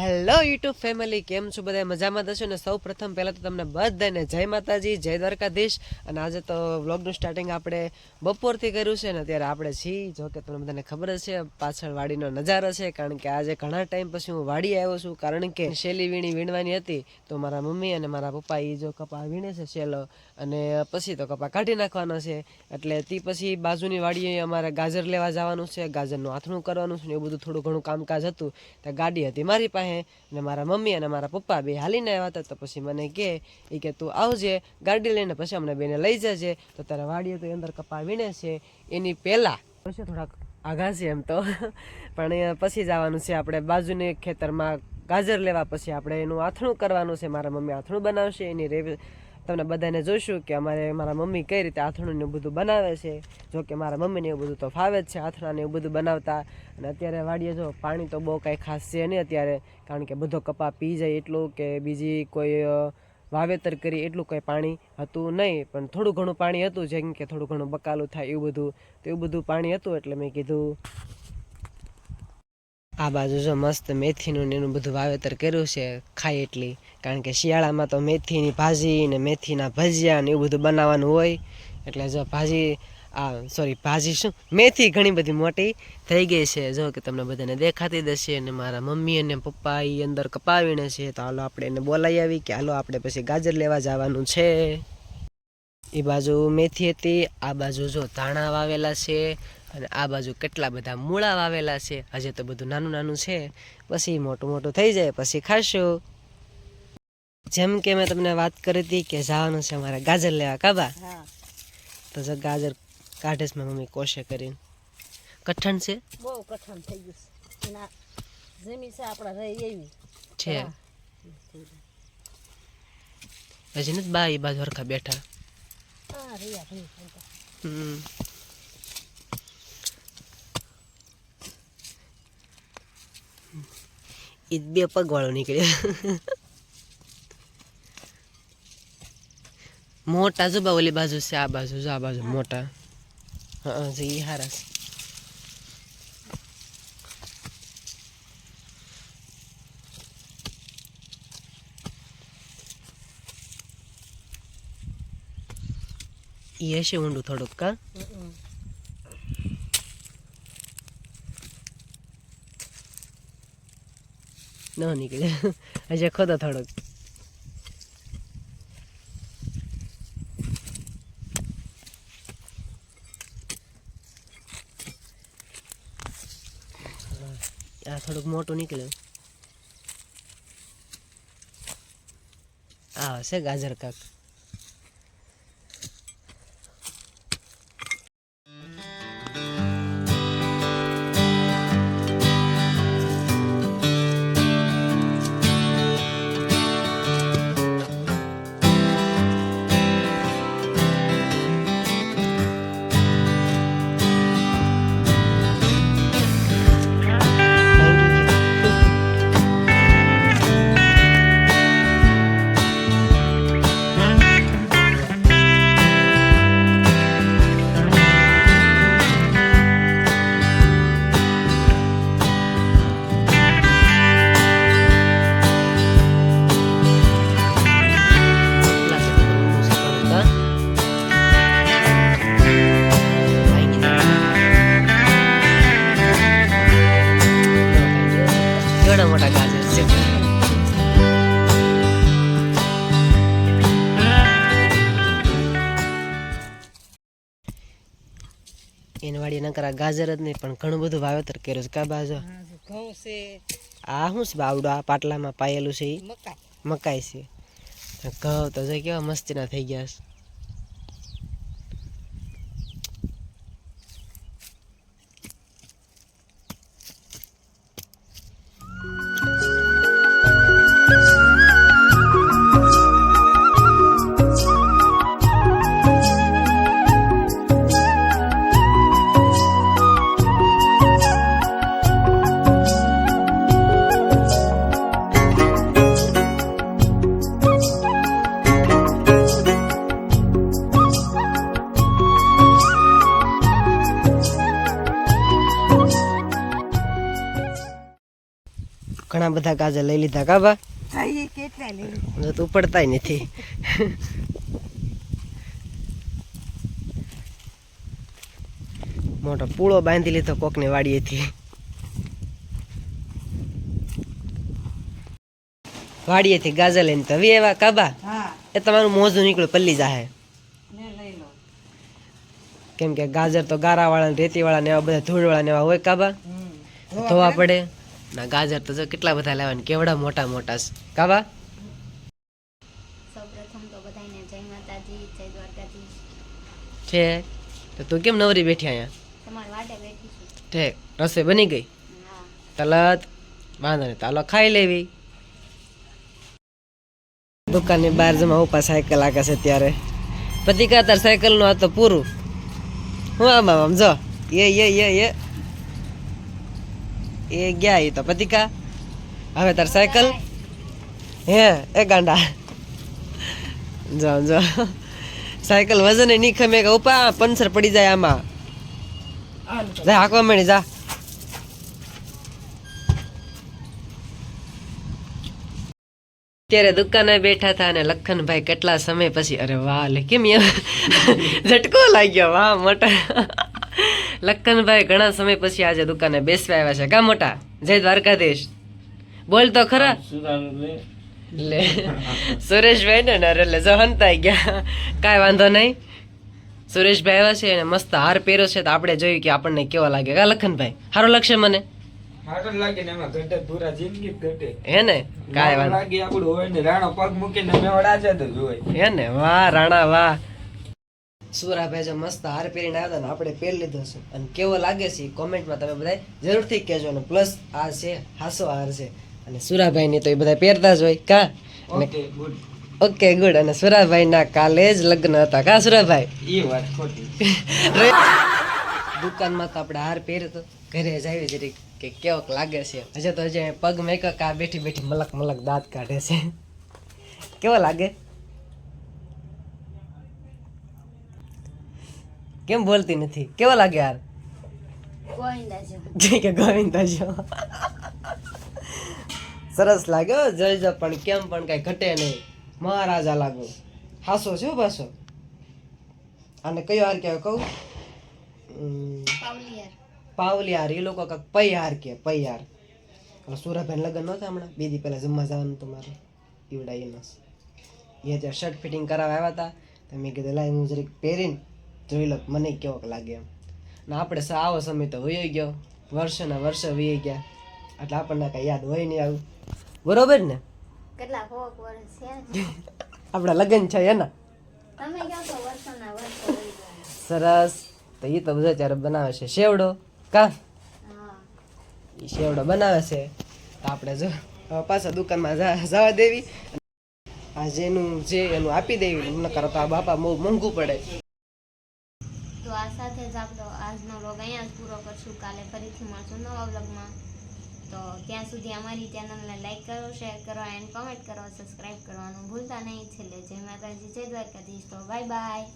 Hello YouTube family, કેમ છો બધા? મજામાં થશો ને? સૌ પ્રથમ પહેલાં તો તમને બધાને જય માતાજી, જય દ્વારકાધીશ. અને આજે તો વ્લોગનું સ્ટાર્ટિંગ આપણે બપોરથી કર્યું છે ને, અત્યારે આપણે છીએ. જો કે તમને બધાને ખબર છે, પાછળ વાડીનો નજારો છે, કારણ કે આજે ઘણા ટાઈમ પછી હું વાડી આવ્યો છું. કારણ કે શેલી વીણી વીણવાની હતી, તો મારા મમ્મી અને મારા પપ્પા એ જો કપા વીણે છે શેલો. અને પછી તો કપા કાઢી નાખવાનો છે. એટલે તે પછી બાજુની વાડીએ અમારે ગાજર લેવા જવાનું છે, ગાજરનું આથણું કરવાનું છે ને, એવું બધું થોડું ઘણું કામકાજ હતું. ત્યાં ગાડી હતી મારી પાસે. અને મારા મમ્મી અને મારા પપ્પા બે હાલીને આવ્યા હતા, તો પછી મને કે એ કે તું આવજે, ગાડી લઈને પછી અમને બેને લઈ જજે. તો તારા વાડીએ તો અંદર કપા વીણે છે, એની પહેલાં. પછી થોડાક આઘા છે એમ તો. પણ પછી જવાનું છે, આપણે બાજુની ખેતરમાં ગાજર લેવા પછી આપણે એનું આથણું કરવાનું છે, મારા મમ્મી આથણું બનાવશે, એની રેવ તમને બધાને જોઈશું કે અમારે મારા મમ્મી કઈ રીતે આથણું એવું બધું બનાવે છે. જો કે મારા મમ્મીને એવું બધું તો ફાવે જ છે આથણા ને એવું બધું બનાવતા. અને અત્યારે વાડીએ જો પાણી તો બહુ કાંઈ ખાસ છે નહીં અત્યારે. કારણ કે બધો કપા પી જાય એટલું કે બીજી કોઈ વાવેતર કરી એટલું કંઈ પાણી હતું નહીં. પણ થોડું ઘણું પાણી હતું, જેમ કે થોડું ઘણું બકાલું થાય એવું બધું. તો એવું બધું પાણી હતું એટલે મેં કીધું આ બાજુ જો મસ્ત મેથીનું ને એનું બધું વાવેતર કર્યું છે, ખાય એટલી. કારણ કે શિયાળામાં તો મેથીની ભાજી ને મેથીના ભજીયા ને એવું બધું બનાવવાનું હોય. એટલે જો ભાજી, આ સોરી ભાજી શું? મેથી ઘણી બધી મોટી થઈ ગઈ છે. જો કે તમને બધાને દેખાતી દેશે અને મારા મમ્મી અને પપ્પા એ અંદર કપાવીને છે. તો હાલો આપણે એને બોલાવી આવી કે હાલો આપણે પછી ગાજર લેવા જવાનું છે. એ બાજુ મેથી હતી આ બાજુ જો ધાણા વાવેલા છે અને આ બાજુ કેટલા બધા મૂળા વાવેલા છે. હજે તો બધું નાનું નાનું છે. પછી મોટું મોટું થઈ જાય પછી ખાશું. જેમ કે મેં તમને વાત કરી હતી કે જવાનું છે અમારે ગાજર લેવા કાબા તો જો ગાજર કાઢે છે મમ્મી કોશે કરીને. કઠણ છે? બહુ કઠણ થઈ ગયું છે. જમીન છે આપણા રહી એવી. છે. હજી નથી બા એ બાજુ હરખા બેઠા. હા રહ્યા ભાઈ ફરતા. હમ. ઈ બે પગવાળો નીકળ્યો મોટા જો ઓલી બાજુ છે, આ બાજુ, જો આ બાજુ મોટા હા જે ઈ હારા છે ઈ હશે ઊંડું થોડુંક કા. ન નીકળે હજે ખોદો થોડોક આ થોડુંક મોટું નીકળ્યું આ હશે ગાજર કાક એની વાડી નકર ગાજર જ નહીં પણ ઘણું બધું વાવેતર કર્યું છે. કા બાજુ ઘઉં છે. આ શું છે બાવડો આ પાટલામાં પાયેલું છે મકાઈ. મકાઈ છે. ઘઉં તો જો કેવા મસ્તીના થઈ ગયા છે. ઘણા બધા કાજે લઈ લીધા કાબા તો ઉપડતા નથી. મોટો પૂળો બાંધી લીધો કોકની વાડીએથી. વાડીએથી ગાજર લઈને તો હવે એવા કાબા એ તમારું મોજું નીકળ્યું પલ્લી જાહે. કેમ કે ગાજર તો ગારાવાળા ને રેતીવાળા ને એવા બધા ધૂળવાળા ને એવા હોય કાબા ધોવા પડે. ના ગાજર તો જો કેટલા બધા લેવાના કેવડા મોટા મોટા છે. કાબા? સૌપ્રથમ તો બધાને જય માતાજી જય દ્વારકાધીશ. છે? તો તું કેમ નવરી બેઠી અહીંયા? તમારી વાટે બેઠી છું. ઠીક રસોઈ બની ગઈ? તલત? વાંધો નહીં તાલો ખાઈ લેવી. દુકાનની બહાર જમા ઉપા સાયકલ લાગે છે ત્યારે. પતિકા તાર સાયકલનું આ તો પૂરું. હું આમ આમ આમ જો. એ એ એ એ. એ ગયા એ તો પતિકા. હવે તાર સાયકલ. હે, એ ગાંડા. જાઓ જાઓ. સાયકલ વજન નહીં ખમે કે ઉપા, પંચર પડી જાય આમાં. જા, હાંકવા મળી જા. ત્યારે દુકાને બેઠા હતા અને લખનભાઈ કેટલા સમય પછી, અરે વાહ, લે, કેમ ઝટકો લાગ્યો, વાહ, મોટા. લખનભાઈ ઘણા સમય પછી આજે દુકાને બેસવા આવ્યા છે. કા મોટા? જય દ્વારકાધીશ. બોલ તો ખરા. લે? સુરેશભાઈ ને નરે એટલે જો હંતાઈ ગયા. કાંઈ વાંધો નહીં. સુરેશભાઈ આવ્યા છે અને મસ્ત હાર પહેર્યો છે તો આપણે જોયું કે આપણને કેવો લાગે. કા લખનભાઈ? સારો લાગશે મને? હાટલ લાગે ને એમાં ઘટે પૂરા જિંદગી જ ઘટે. હે ને? કાંઈ વાંધો. લાગે આપણું હોય ને રાણો પગ મૂકીને મેવાડા છે તો જોય હે ને? વાહ રાણા વાહ. સુરાભાઈ જો મસ્ત હાર પહેરીને આવ્યા ને આપણે પહેરી લીધો છે. અને કેવો લાગે છે કોમેન્ટમાં તમે બધા જરૂરથી કહેજો અને પ્લસ આ છે હાસો હાર છે. અને સુરાભાઈ ની તો એ બધા પહેરતા જ હોય. કા? ઓકે ગુડ ઓકે ગુડ અને સુરાભાઈ ના કાલે જ લગ્ન હતા. કા સુરાભાઈ એ વાત ખોટી. દુકાનમાં તો આપણે હાર પહેર્યો તો. ઘરે જ આવી જરી કે કેવોક લાગે છે. હજે તો હજે પગ મેક આ બેઠી બેઠી મલક મલક દાંત કાઢે છે. કેવો લાગે? કેમ બોલતી નથી? કેવો લાગે યાર જે. કે ગોવિંદા છો સરસ લાગે હો, જય જય પણ કેમ પણ કઈ ઘટે નહીં. મહારાજા લાગો. હાસો છે પાછો. અને કયો હાર કહેવાય કહું? પાવલિયાર પાવલી હાર. એ લોકો કાંઈક પૈ હાર કે પૈ હાર. એટલે સુરાભાઈ લગ્ન નહોતા હમણાં? બે દી પહેલા જમવા જવાનું તમારે મારે ઈવડા એનો એ જ્યાં શર્ટ ફિટિંગ કરાવવા આવ્યા હતા. તો મેં કીધું લાય હું જરીક પહેરીને જોઈ લો મને કેવોક લાગે એમ. ને આપણે આવો સમય તો વયો ગયો. વર્ષે ને વર્ષે વહી ગયા. એટલે આપણને કાંઈ યાદ હોય નહીં આવું. બરોબર ને? કેટલા હોક વર્ષ છે આપણા લગ્ન છે એના. તમે કહો તો વર્ષો સરસ. તો એ તો બધા ત્યારે બનાવે છે. શેવડો કા? એ શેવડો બનાવે છે. તો આપણે જો પાછા દુકાનમાં જવા દેવી. આ જેનું જે એનું આપી દેવી. નકર તો આ બાપા બહુ મોંઘું પડે. તો આ સાથે જ આપણો આજનો વ્લોગ અહીંયા જ પૂરો કરશું. કાલે ફરીથી મળશું નવા વ્લોગમાં તો ત્યાં સુધી અમારી ચેનલને લાઇક કરો શેર કરો એન્ડ કોમેન્ટ કરો સબસ્ક્રાઈબ કરવાનું ભૂલતા નહીં. છેલ્લે જય માતાજી, જય દ્વારકાધીશ. તો બાય બાય